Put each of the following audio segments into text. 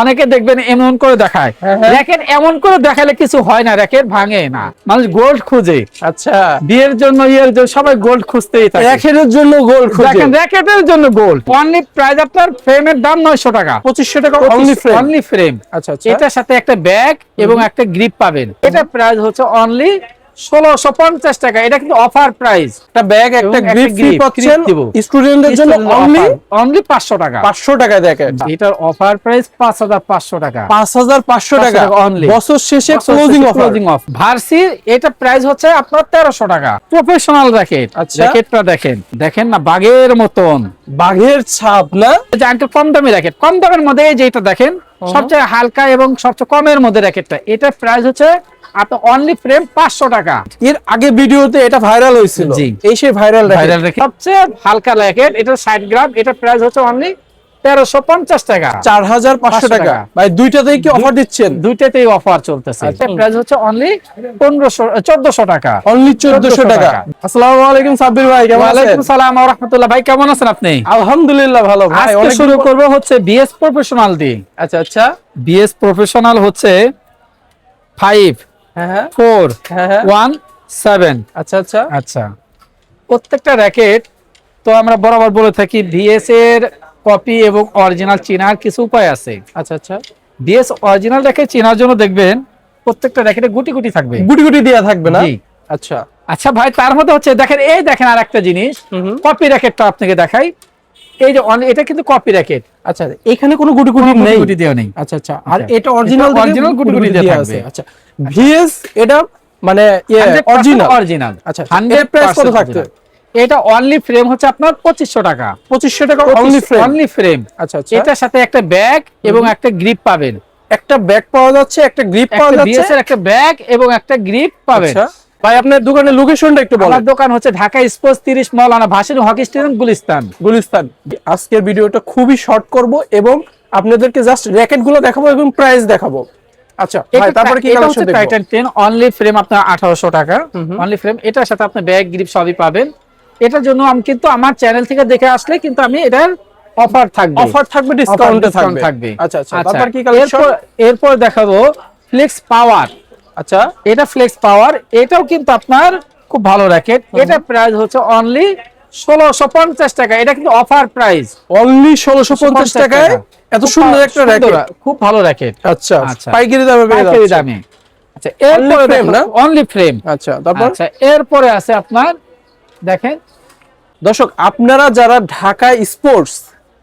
অনেকে দেখবেন এমন করে দেখায়। হ্যাঁ, হ্যাঁ। র্যাকেট এমন করে দেখালে কিছু হয় না র্যাকেট ভাঙে না। মানুষ গোল্ড খুঁজে। আচ্ছা। বিয়ের জন্য ইয়ের জন্য সবাই গোল্ড খুঁজতেই থাকে। র্যাকেটের জন্য গোল খুঁজে। দেখেন র্যাকেটের জন্য গোল্ড অনলি প্রাইস আপনার ফ্রেমের দাম নয়শো টাকা। পঁচিশশো টাকা অনলি ফ্রেম অনলি ফ্রেম আচ্ছা আচ্ছা। এটার সাথে একটা ব্যাগ এবং একটা গ্রিপ পাবেন। এটা প্রাইস হচ্ছে অনলি ষোলোশো পঞ্চাশ টাকা। এটা কিন্তু অফার প্রাইস একটা ব্যাগ একটা গ্রিপ ফ্রি পাচ্ছেন স্টুডেন্টদের জন্য অনলি অনলি পাঁচশো টাকা। পাঁচশো টাকা এটার অফার প্রাইস পাঁচ হাজার পাঁচশো টাকা। পাঁচ হাজার পাঁচশো টাকা। টাকা only। বছর শেষে ক্লোজিং অফার ক্লোজিং অফ ভার্সির এটা প্রাইস হচ্ছে আপনার তেরোশো টাকা। প্রফেশনাল আচ্ছা। দেখেন। দেখেন না বাগের মতন। বাঘের ছাপ না? কম দামি র্যাকেট কম দামের মধ্যে এই যে এটা দেখেন সবচেয়ে হালকা এবং সবচেয়ে কমের মধ্যে র্যাকেটটা এটার প্রাইস হচ্ছে অনলি ফ্রেম পাঁচশো টাকা। এর আগে ভিডিওতে এটা ভাইরাল হয়েছিল। এই সেই ভাইরাল ভাইরাল সবচেয়ে হালকা র্যাকেট এটা ষাট গ্রাম এটার প্রাইস হচ্ছে অনলি তেরোশো পঞ্চাশ টাকা। চার হাজার পাঁচশো টাকা। ভাই দুইটাতেই কি অফার দিচ্ছেন? দুইটাতেই অফার চলতেছে। প্রাইস হচ্ছে অনলি পনেরোশো চোদ্দশো টাকা। অনলি চোদ্দশো টাকা। আসসালামু আলাইকুম সাব্বির ভাই কেমন আছেন? ওয়ালাইকুম সালাম ভাই কেমন আছেন আপনি? আলহামদুলিল্লাহ ভালো ভাই। শুরু করব হচ্ছে বিএস প্রফেশনাল দিয়ে আচ্ছা আচ্ছা। বিএস প্রফেশনাল হচ্ছে ফাইভ ফোর হ্যাঁ হ্যাঁ। One seven. আচ্ছা আচ্ছা। আচ্ছা। প্রত্যেকটা র্যাকেট তো আমরা বরাবর বলে থাকি বিএস এর কপি এবং অরিজিনাল চেনার কিছু উপায় আছে। আচ্ছা আচ্ছা। বিএস অরিজিনাল র্যাকেট চেনার জন্য দেখবেন প্রত্যেকটা র্যাকেটে গুটি গুটি থাকবে। গুটি গুটি দেয়া থাকবে না? আচ্ছা। আচ্ছা ভাই তার মধ্যে হচ্ছে দেখেন এই দেখেন আর একটা জিনিস। কপি র্যাকেটটা আপনাকে দেখাই। এই যে এটা কিন্তু কপি র্যাকেট। আচ্ছা এখানে কোনো গুটি গুটি নেই? গুটি দেওয়া নেই। আচ্ছা আচ্ছা। আর আচ্ছা। এটা অরিজিনাল original গুটি গুটি দেয়া থাকবে। আচ্ছা। ভিএস এটা মানে অরিজিনাল। অরিজিনাল। আচ্ছা, আচ্ছা। এর price কত থাকতে? এটা অনলি ফ্রেম হচ্ছে আপনার পঁচিশশো টাকা। পঁচিশশো টাকা অনলি ফ্রেম অনলি ফ্রেম আচ্ছা আচ্ছা। এটার সাথে একটা ব্যাগ এবং একটা গ্রিপ পাবেন। একটা ব্যাগ পাওয়া যাচ্ছে একটা গ্রিপ পাওয়া যাচ্ছে। এর একটা ব্যাগ এবং একটা গ্রিপ পাবেন। আচ্ছা ভাই আপনার দোকানের লোকেশনটা একটু আমার দোকান হচ্ছে ঢাকা স্পোর্টস তিরিশ মৌলানা ভাসিন হকি স্টেডিয়াম গুলিস্তান। গুলিস্তান। আজকের ভিডিওটা খুবই শর্ট করব এবং আপনাদেরকে জাস্ট র্যাকেটগুলো দেখাবো এবং প্রাইস দেখাবো। আচ্ছা ভাই তারপরে কি কালেকশন দেখব? টাইটান টেন অনলি ফ্রেম আপনার আঠারোশো টাকা। হুম হুম। অনলি ফ্রেম এটার সাথে আপনার ব্যাগ গ্রিপ সবই পাবেন। এটার জন্য আমি কিন্তু আমার চ্যানেল থেকে দেখে আসলে কিন্তু আমি এটার অফার থাকবে। অফার থাকবে ডিসকাউন্টে থাকবে। আচ্ছা আচ্ছা তারপর কি কালেকশন এরপর এরপর দেখাবো ফ্লেক্স পাওয়ার আচ্ছা। এটা ফ্লেক্স পাওয়ার এটাও কিন্তু আপনার খুব ভালো র্যাকেট এটা প্রাইস হচ্ছে অনলি ষোলোশো পঞ্চাশ টাকা। এটা কিন্তু অফার প্রাইস অনলি ষোলোশো পঞ্চাশ টাকায়? এত সুন্দর একটা র্যাকেট খুব ভালো র্যাকেট আচ্ছা আচ্ছা। পাইকারি দামে পাইকারি দামে। আচ্ছা এরপরে frame না? অনলি ফ্রেম আচ্ছা তারপর? আচ্ছা এরপরে আছে আপনার দেখেন। দর্শক আপনারা যারা ঢাকা স্পোর্টস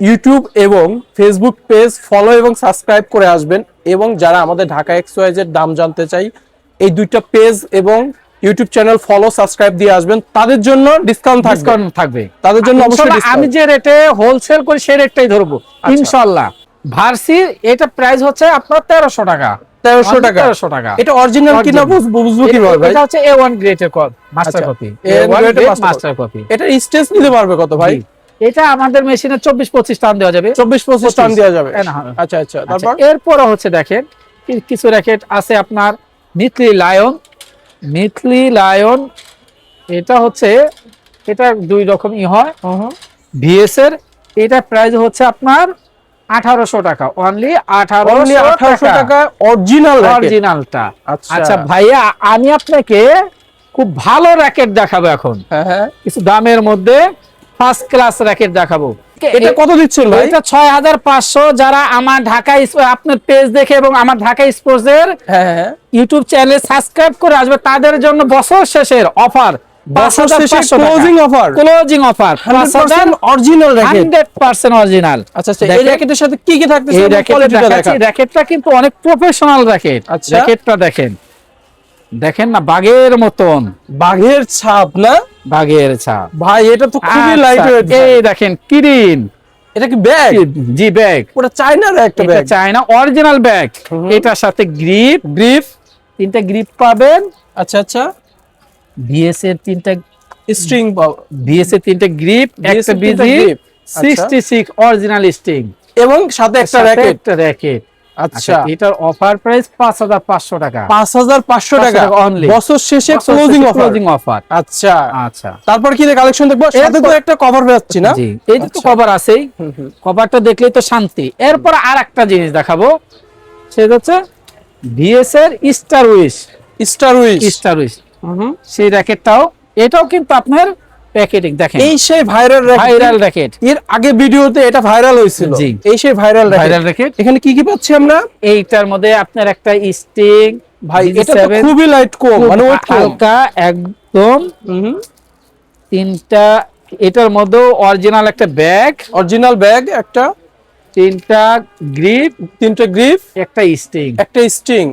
ইউটিউব এবং ফেসবুক পেজ ফলো এবং সাবস্ক্রাইব করে আসবেন এবং যারা আমাদের ঢাকা এক্সওয়াইজ এর দাম জানতে চাই এই দুইটা পেজ এবং ইউটিউব চ্যানেল ফলো সাবস্ক্রাইব দিয়ে আসবেন। তাদের জন্য ডিসকাউন্ট ডিসকাউন্ট থাকবে। তাদের জন্য অবশ্যই আমি যে রেটে হোলসেল করি সেই রেটটাই ধরবো। আচ্ছা। ইনশাল্লাহ। ভার্সির এটা প্রাইস হচ্ছে আপনার তেরোশো টাকা। তেরোশো টাকা। তেরোশো টাকা। এটা অরিজিনাল কিনা। বুঝব কীভাবে ভাই? এটা হচ্ছে গ্রেডের মাস্টার কপি A1 grade এর master মাস্টার কপি এটা স্টেজ নিতে পারবে কত ভাই? এটা আমাদের মেশিনে চব্বিশ পঁচিশ টান দেওয়া যাবে। চব্বিশ পঁচিশ টান দেওয়া যাবে। আচ্ছা আচ্ছা। আচ্ছা, তারপর? এরপরে হচ্ছে দেখেন কিছু র্যাকেট আছে আপনার মিথলি লায়ন মিথলি লায়ন এটা হচ্ছে এটা দুই রকমই হয়। ভিএস এর এটা প্রাইস হচ্ছে আপনার আঠারোশো টাকা। অনলি আঠারোশো টাকা। অরিজিনাল অরিজিনালটা আচ্ছা। আচ্ছা ভাইয়া আমি আপনাকে খুব ভালো র্যাকেট দেখাবো এখন। হ্যাঁ হ্যাঁ। কিছু দামের মধ্যে ফার্স্ট ক্লাস র্যাকেট দেখাবো। এটা কত দিচ্ছেন ভাই? এটা ছয় হাজার পাঁচশো যারা আমার ঢাকা আপনার পেজ দেখে এবং আমার ঢাকা স্পোর্টস এর হ্যাঁ হ্যাঁ। ইউটিউব চ্যানেল সাবস্ক্রাইব করে আসবে তাদের জন্য বছর শেষের অফার বছর শেষে closing offer closing offer original racket hundred percent original আচ্ছা আচ্ছা এই র্যাকেটের সাথে কি কি থাকতেছে? র্যাকেটটা কিন্তু অনেক প্রফেশনাল র্যাকেট। র্যাকেটটা দেখেন। দেখেন না বাঘের মতন। বাঘের ছাপ না? বাঘের ছাপ। ভাই এটা তো খুবই আচ্ছা, লাইট ওয়েট এই দেখেন কিরিন। এটা কি ব্যাগ জি ব্যাগ ওটা চায়নার একটা ব্যাগ চায়না অরিজিনাল ব্যাগ এটার সাথে গ্রিপ গ্রিপ তিনটা গ্রিপ পাবেন। আচ্ছা আচ্ছা। বিএস এর তিনটা স্ট্রিং বিএস এর তিনটা গ্রিপ একটা বিজি আচ্ছা। 66 অরিজিনাল স্টিং এবং সাথে একটা র্যাকেট একটা র্যাকেট আচ্ছা। এটার অফার প্রাইস পাঁচ হাজার পাঁচশো টাকা। পাঁচ হাজার পাঁচশো টাকা টাকা। only। বছর শেষে ক্লোজিং অফার ক্লোজিং অফার আচ্ছা। আচ্ছা। তারপর কি কালেকশন দেখব? সাথে তো একটা কভার পাচ্ছি না। জি এই তো আচ্ছা। কভার আছেই। হুম, হুম। কভারটা দেখলেই তো শান্তি। এরপর আর একটা জিনিস দেখাবো। সেটা হচ্ছে ভিএস এর star wish star witch star wish সেই র্যাকেটটাও এটাও কিন্তু আপনার প্যাকেটিং দেখেন। এই সেই ভাইরাল ভাইরাল র্যাকেট এর আগে ভিডিওতে এটা ভাইরাল হয়েছিল। জি। এই সেই ভাইরাল ভাইরাল র্যাকেট এখানে কি কি পাচ্ছি আমরা? এইটার মধ্যে আপনার একটা স্টিং ভাই এটা তো খুবই লাইট কম মানে হালকা একদম। তিনটা এটার মধ্যে অরিজিনাল একটা ব্যাগ অরিজিনাল ব্যাগ একটা। তিনটা গ্রিপ তিনটে গ্রিপ একটা স্টিং একটা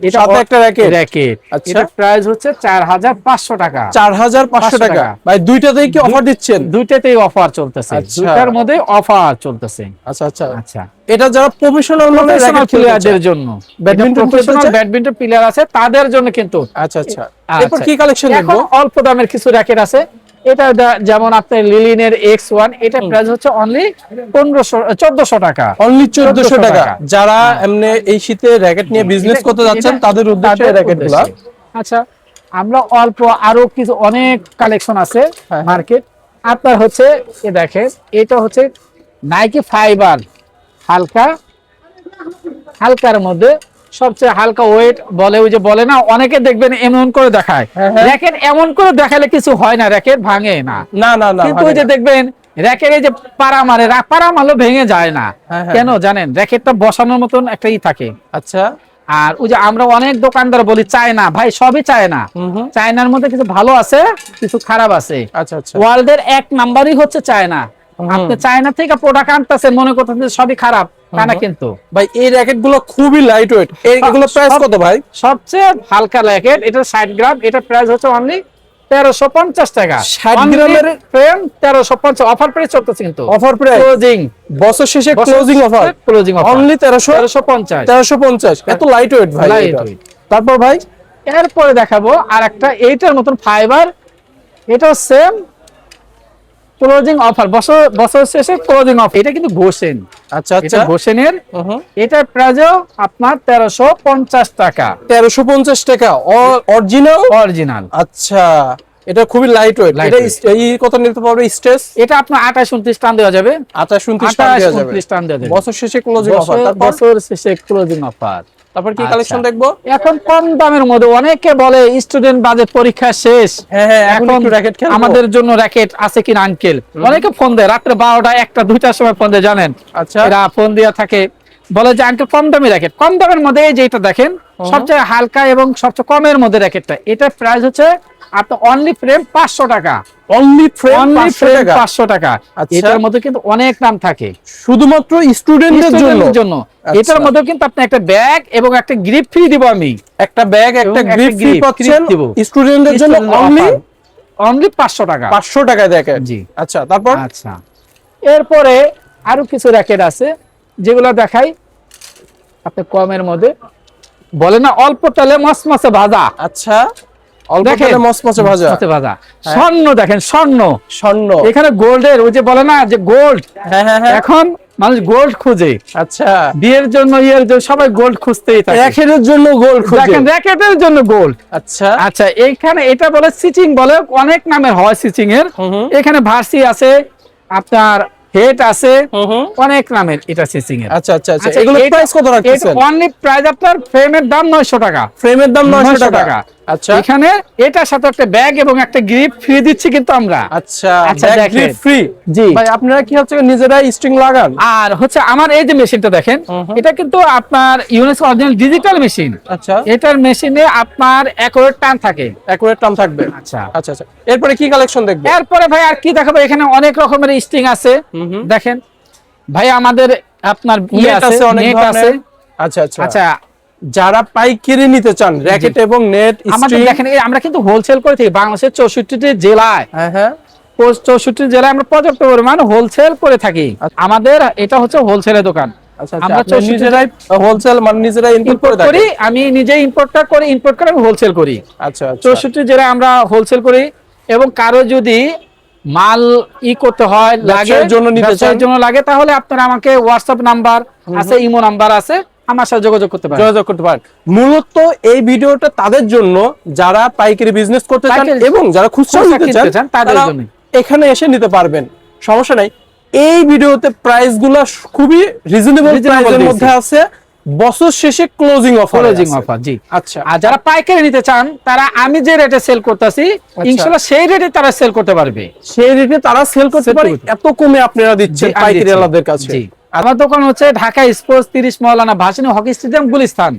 এটা সাথে একটা র্যাকেট। র্যাকেট। আচ্ছা। এটা প্রাইস হচ্ছে চার হাজার পাঁচশো টাকা। চার হাজার পাঁচশো 500 টাকা। ভাই দুইটাতেই কি অফার দিচ্ছেন? দুইটাতেই অফার চলতেছে। আচ্ছা। দুইটার মধ্যে অফার চলতেছে। আচ্ছা আচ্ছা। আচ্ছা। এটা যারা প্রফেশনাল প্রফেশনাল প্লেয়ারদের জন্য। ব্যাডমিন্টন প্রফেশনাল ব্যাডমিন্টন প্লেয়ার আছে তাদের জন্য কিন্তু আচ্ছা আচ্ছা। আচ্ছা। এরপর কি কালেকশন দেখব? অল্প দামের কিছু র্যাকেট আছে। এটা যেমন আপনার লিলিনের এক্স ওয়ান এটা প্রাইস হচ্ছে অনলি পনেরোশো চোদ্দশো টাকা। অনলি চোদ্দশো টাকা। যারা এমনি এই শীতে র্যাকেট নিয়ে বিজনেস করতে যাচ্ছেন তাদের উদ্দেশ্যে র্যাকেটগুলা। আচ্ছা আমরা অল্প আরও কিছু অনেক কালেকশন আছে হ্যাঁ। মার্কেট আপনার হচ্ছে এ দেখেন এটা হচ্ছে নাইকি ফাইবার হালকা হালকার মধ্যে সবচেয়ে হালকা ওয়েট বলে ওই যে বলে না অনেকে দেখবেন এমন করে দেখায়। হ্যাঁ, হ্যাঁ। র্যাকেট এমন করে দেখালে কিছু হয় না র্যাকেট ভাঙে না। না না না কিন্তু ওই যে দেখবেন র্যাকের এই যে পাড়া মারে পাড়া মারলেও ভেঙে যায় না। হ্যাঁ। কেন জানেন? র্যাকেটটা বসানোর মতন একটা ই থাকে। আচ্ছা। আর ওই যে আমরা অনেক দোকানদার বলি চায়না ভাই সবই চায়না। হুম হুম। চায়নার মধ্যে কিছু ভালো আছে কিছু খারাপ আছে। আচ্ছা আচ্ছা। ওয়ার্ল্ডের এক নাম্বারই হচ্ছে চায়না। আপনি চায়না থেকে প্রোডাক্ট আনতেছেন মনে করতেছেন সবই খারাপ। তা না কিন্তু? ভাই এই র্যাকেটগুলো খুবই লাইট ওয়েট এগুলো প্রাইস কত ভাই? সবচেয়ে হালকা র্যাকেট এটা ষাট গ্রাম এটা প্রাইস হচ্ছে অনলি তেরোশো পঞ্চাশ টাকা। 60 গ্রামের ফ্রেম তেরোশো পঞ্চাশ অফার প্রাইস চলতেছে কিন্তু। অফার প্রাইস ক্লোজিং বছর শেষে closing offer closing offer only তেরোশো তেরোশো পঞ্চাশ। তেরোশো পঞ্চাশ। এত লাইট ওয়েট ভাই এটা। weight। তারপর ভাই? এরপরে দেখাবো আর একটা এইটার মতন ফাইবার এটা সেম ক্লোজিং অফার বছর বছর শেষে ক্লোজিং অফার এটা কিন্তু আচ্ছা আচ্ছা। গোসেনের এটার প্রাইসও আপনার তেরোশো পঞ্চাশ টাকা। তেরোশো পঞ্চাশ টাকা অরিজিনাল অরিজিনাল আচ্ছা এটা খুবই লাইট ওয়েট এটা এই কত নিতে পারবে স্টেজ এটা আপনার আঠাশ উনত্রিশ টান দেওয়া যাবে। আঠাশ উনত্রিশ আঠাশ দেওয়া যাবে। উনত্রিশ টান দেওয়া যাবে। বছর শেষে ক্লোজিং অফার বছর শেষে ক্লোজিং অফার তারপর কি আচ্ছা। কালেকশন দেখব? এখন কম দামের মধ্যে অনেকে বলে স্টুডেন্ট বাজেট পরীক্ষা শেষ। হ্যাঁ হ্যাঁ এখন র্যাকেট খেলব। আমাদের জন্য র্যাকেট আছে কিনা আঙ্কেল অনেকে ফোন দেয় রাত্রে বারোটা একটা দুইটার সময় ফোন দেয় জানেন? আচ্ছা। এরা ফোন দেওয়া থাকে। বলে যে আঙ্কেল কম দামি র্যাকেট কম দামের মধ্যে এই যে এটা দেখেন সবচেয়ে হালকা এবং সবচেয়ে কমের মধ্যে র্যাকেটটা এটা প্রাইস হচ্ছে আপনার অনলি ফ্রেম পাঁচশো টাকা। অনলি ফ্রেম অনলি ফ্রেম পাঁচশো টাকা। আচ্ছা। এটার মধ্যে কিন্তু অনেক নাম থাকে। শুধুমাত্র স্টুডেন্টদের জন্য? আচ্ছা। এটার মধ্যে কিন্তু আপনি একটা ব্যাগ এবং একটা গ্রিপ ফ্রি দিব আমি। একটা ব্যাগ একটা গ্রিপ ফ্রি পাচ্ছেন স্টুডেন্টদের জন্য অনলি অনলি পাঁচশো টাকা। পাঁচশো টাকায় দেখেন। জি। আচ্ছা তারপর? আচ্ছা। এরপরে আরও কিছু র্যাকেট আছে যেগুলো দেখাই। আপনি কমের মধ্যে। বলে না অল্প তেলে মসমসে ভাজা। আচ্ছা। স্বর্ণ দেখেন স্বর্ণ। স্বর্ণ। এখানে গোল্ডের ওই যে বলে না যে গোল্ড। হ্যাঁ হ্যাঁ হ্যাঁ। এখন মানুষ গোল্ড খুঁজে। আচ্ছা। বিয়ের জন্য ইয়ের জন্য সবাই গোল্ড খুঁজতেই থাকে। র্যাকেটের জন্য গোল খুঁজে। র্যাকেটের জন্য গোল্ড। আচ্ছা। আচ্ছা এটা বলে সিচিং বলে অনেক নামের হয় সিচিং এর। এখানে ভার্সি আছে আপনার হেড আছে। অনেক নামের এটা সিচিং এর আচ্ছা আচ্ছা। আচ্ছা এগুলো প্রাইস কত রাখতেছেন? অনলি প্রাইস আপনার ফ্রেমের দাম 900 টাকা। ফ্রেমের দাম 900 900 টাকা। টাকা। আচ্ছা। এখানে এটার সাথে একটা ব্যাগ এবং একটা গ্রিপ ফ্রি দিচ্ছি কিন্তু আমরা। আচ্ছা আচ্ছা, গ্রিপ ফ্রি জি। ভাই আপনারা কি হচ্ছে নিজেরাই স্ট্রিং লাগান? আর হচ্ছে আমার এই যে মেশিনটা দেখেন এটা কিন্তু আপনার ইউনেস অরিজিনাল ডিজিটাল মেশিন আচ্ছা। এটার মেশিনে আপনার অ্যাকুরেট টান থাকে। অ্যাকুরেট টার্ম থাকবে। আচ্ছা। আচ্ছা আচ্ছা। এরপরে কি কালেকশন দেখব? এরপরে ভাই আর কি দেখাবো? এখানে অনেক রকমের স্ট্রিং আছে। দেখেন ভাই আমাদের আপনার ইয়ে আছে অনেক নেট আছে। আচ্ছা আচ্ছা। আচ্ছা যারা পাইকারি নিতে চান র্যাকেট এবং নেট আমাদের দেখেন আমরা কিন্তু হোলসেল করে থাকি বাংলাদেশের চৌষট্টিটি জেলায়। হ্যাঁ হ্যাঁ। চৌষট্টি জেলায় আমরা পর্যাপ্ত পরিমাণ হোলসেল করে থাকি। আমাদের এটা হচ্ছে হোলসেলের দোকান। আচ্ছা আমরা আমরা নিজেরাই হোলসেল মানে নিজেরাই করে ইম্পোর্ট করি আমি নিজে ইম্পোর্টটা করি ইম্পোর্ট করে হোলসেল করি। আচ্ছা আচ্ছা। চৌষট্টি জেলায় আমরা হোলসেল করি এবং কারও যদি মাল ই করতে হয় লাগে জন্য নিতে জন্য লাগে তাহলে আপনারা আমাকে হোয়াটসঅ্যাপ নাম্বার আছে ইমো নাম্বার আছে। আমার সাথে যোগাযোগ করতে পারেন। যোগাযোগ করতে পারেন। মূলত এই ভিডিওটা তাদের জন্য যারা পাইকারি বিজনেস করতে চান এবং যারা খুচরা নিতে চান তাদের তারা জন্যই। এখানে এসে নিতে পারবেন। সমস্যা নাই। এই ভিডিওতে প্রাইসগুলা খুবই রিজনেবল প্রাইসের মধ্যে আছে। বছর শেষে ক্লোজিং অফার ক্লোজিং অফার জি। আচ্ছা। আর যারা পাইকারি নিতে চান তারা আমি যে রেটে সেল করতেছি। ইনশাল্লাহ সেই রেটে তারা সেল করতে পারবে। সেই রেটে তারা সেল করতে পারে। এত কমে আপনারা দিচ্ছেন পাইকারি আলাদের কাছে। আমার দোকান হচ্ছে ঢাকা স্পোর্টস তিরিশ মহলানা ভাসিনী হকি স্টেডিয়াম গুলিস্তান।